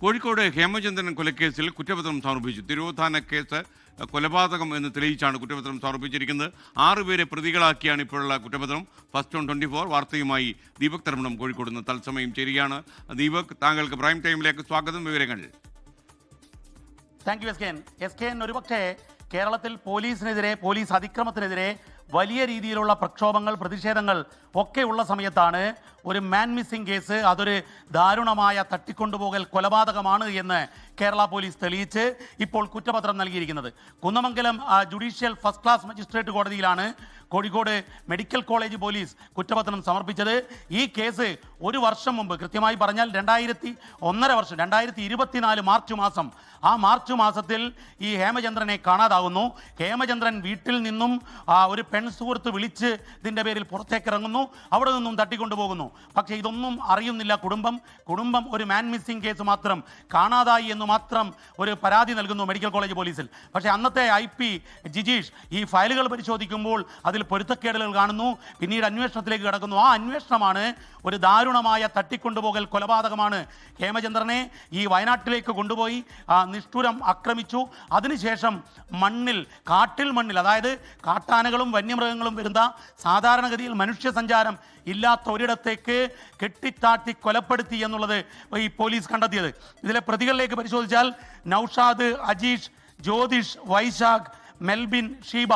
കോഴിക്കോട് ഹേമചന്ദ്രൻ കൊലക്കേസിൽ കുറ്റപത്രം സമർപ്പിച്ചു. തിരോധാന കേസ് കൊലപാതകം എന്ന് തെളിയിച്ചാണ് കുറ്റപത്രം സമർപ്പിച്ചിരിക്കുന്നത്. ആറുപേരെ പ്രതികളാക്കിയാണ് ഇപ്പോഴുള്ള കുറ്റപത്രം. ഫസ്റ്റ് ഓൺ ട്വന്റി ഫോർ വാർത്തയുമായി ദീപക് തർമ്മണം കോഴിക്കോട് നിന്ന് തത്സമയം ചേരുകയാണ്. ദീപക് താങ്കൾക്ക് പ്രൈം ടൈമിലേക്ക് സ്വാഗതം വിവരങ്ങൾ. Thank you S K N S K N ഒരുപക്ഷെ കേരളത്തിൽ പോലീസിനെതിരെ പോലീസ് അതിക്രമത്തിനെതിരെ വലിയ രീതിയിലുള്ള പ്രക്ഷോഭങ്ങൾ പ്രതിഷേധങ്ങൾ ഒക്കെയുള്ള സമയത്താണ് ഒരു മാൻ മിസ്സിംഗ് കേസ് അതൊരു ദാരുണമായ തട്ടിക്കൊണ്ടുപോകൽ കൊലപാതകമാണ് എന്ന് കേരള പോലീസ് തെളിയിച്ച് ഇപ്പോൾ കുറ്റപത്രം നൽകിയിരിക്കുന്നത്. Kunnamangalam judicial first class magistrate കോടതിയിലാണ് കോഴിക്കോട് മെഡിക്കൽ കോളേജ് പോലീസ് കുറ്റപത്രം സമർപ്പിച്ചത്. ഈ കേസ് ഒരു വർഷം മുമ്പ് കൃത്യമായി പറഞ്ഞാൽ രണ്ടായിരത്തി ഒന്നര വർഷം രണ്ടായിരത്തി ഇരുപത്തിനാല് മാർച്ച് മാസം ആ മാർച്ച് മാസത്തിൽ ഈ ഹേമചന്ദ്രനെ കാണാതാകുന്നു. ഹേമചന്ദ്രൻ വീട്ടിൽ നിന്നും ഒരു പെൺ സുഹൃത്ത് വിളിച്ച് ഇതിന്റെ പേരിൽ പുറത്തേക്ക് ഇറങ്ങുന്നു. അവിടെ നിന്നും തട്ടിക്കൊണ്ടുപോകുന്നു. പക്ഷേ ഇതൊന്നും അറിയുന്നില്ല. കുടുംബം കുടുംബം ഒരു മാൻ മിസ്സിംഗ് കേസ് മാത്രം കാണാതായി എന്ന് മാത്രം ഒരു പരാതി നൽകുന്നു മെഡിക്കൽ കോളേജ് പോലീസിൽ. പക്ഷേ അന്നത്തെ ഐ പി ജിജീഷ് ഈ ഫയലുകൾ പരിശോധിക്കുമ്പോൾ അതിൽ പൊരുത്തക്കേടുകൾ കാണുന്നു. പിന്നീട് അന്വേഷണത്തിലേക്ക് കിടക്കുന്നു. ആ അന്വേഷണമാണ് ഒരു ദാരുണമായ തട്ടിക്കൊണ്ടുപോകൽ കൊലപാതകമാണ്. ഹേമചന്ദ്രനെ ഈ വയനാട്ടിലേക്ക് കൊണ്ടുപോയി നിഷ്ഠുരം ആക്രമിച്ചു. അതിനുശേഷം മണ്ണിൽ കാട്ടിൽ മണ്ണിൽ അതായത് കാട്ടാനകളും വന്യമൃഗങ്ങളും വരുന്ന സാധാരണഗതിയിൽ മനുഷ്യ സഞ്ചാരം ഇല്ലാത്ത ഒരിടത്തേക്ക് കെട്ടിത്താട്ടി കൊലപ്പെടുത്തി എന്നുള്ളത് ഈ പോലീസ് കണ്ടെത്തിയത്. ഇതിലെ പ്രതികളിലേക്ക് പരിശോധിച്ചാൽ നൌഷാദ് അജീഷ് ജ്യോതിഷ് വൈശാഖ് മെൽബിൻ ഷീബ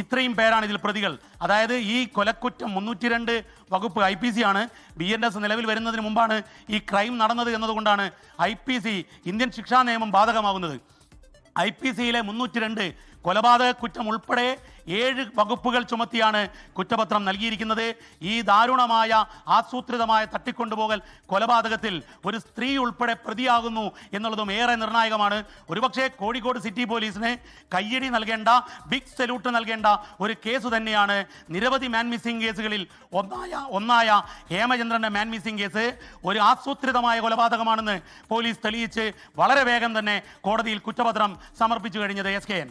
ഇത്രയും പേരാണ് ഇതിൽ പ്രതികൾ. അതായത് ഈ കൊലക്കുറ്റം മുന്നൂറ്റി രണ്ട് വകുപ്പ് ഐ പി സി ആണ്. ബി എൻ എസ് നിലവിൽ വരുന്നതിന് മുമ്പാണ് ഈ ക്രൈം നടന്നത് എന്നതുകൊണ്ടാണ് ഐ പി സി ഇന്ത്യൻ ശിക്ഷാ നിയമം ബാധകമാകുന്നത്. ഐ പി സിയിലെ മുന്നൂറ്റി രണ്ട് കൊലപാതക കുറ്റം ഉൾപ്പെടെ ഏഴ് വകുപ്പുകൾ ചുമത്തിയാണ് കുറ്റപത്രം നൽകിയിരിക്കുന്നത്. ഈ ദാരുണമായ ആസൂത്രിതമായ തട്ടിക്കൊണ്ടുപോകൽ കൊലപാതകത്തിൽ ഒരു സ്ത്രീ ഉൾപ്പെടെ പ്രതിയാകുന്നു എന്നുള്ളതും ഏറെ നിർണായകമാണ്. ഒരുപക്ഷെ കോഴിക്കോട് സിറ്റി പോലീസിന് കയ്യടി നൽകേണ്ട ബിഗ് സല്യൂട്ട് നൽകേണ്ട ഒരു കേസ് തന്നെയാണ്. നിരവധി മാൻ മിസ്സിംഗ് കേസുകളിൽ ഒന്നായ ഒന്നായ ഹേമചന്ദ്രന്റെ മാൻ മിസ്സിംഗ് കേസ് ഒരു ആസൂത്രിതമായ കൊലപാതകമാണെന്ന് പോലീസ് തെളിയിച്ച് വളരെ വേഗം തന്നെ കോടതിയിൽ കുറ്റപത്രം സമർപ്പിച്ചു കഴിഞ്ഞത് എസ് കെ എൻ.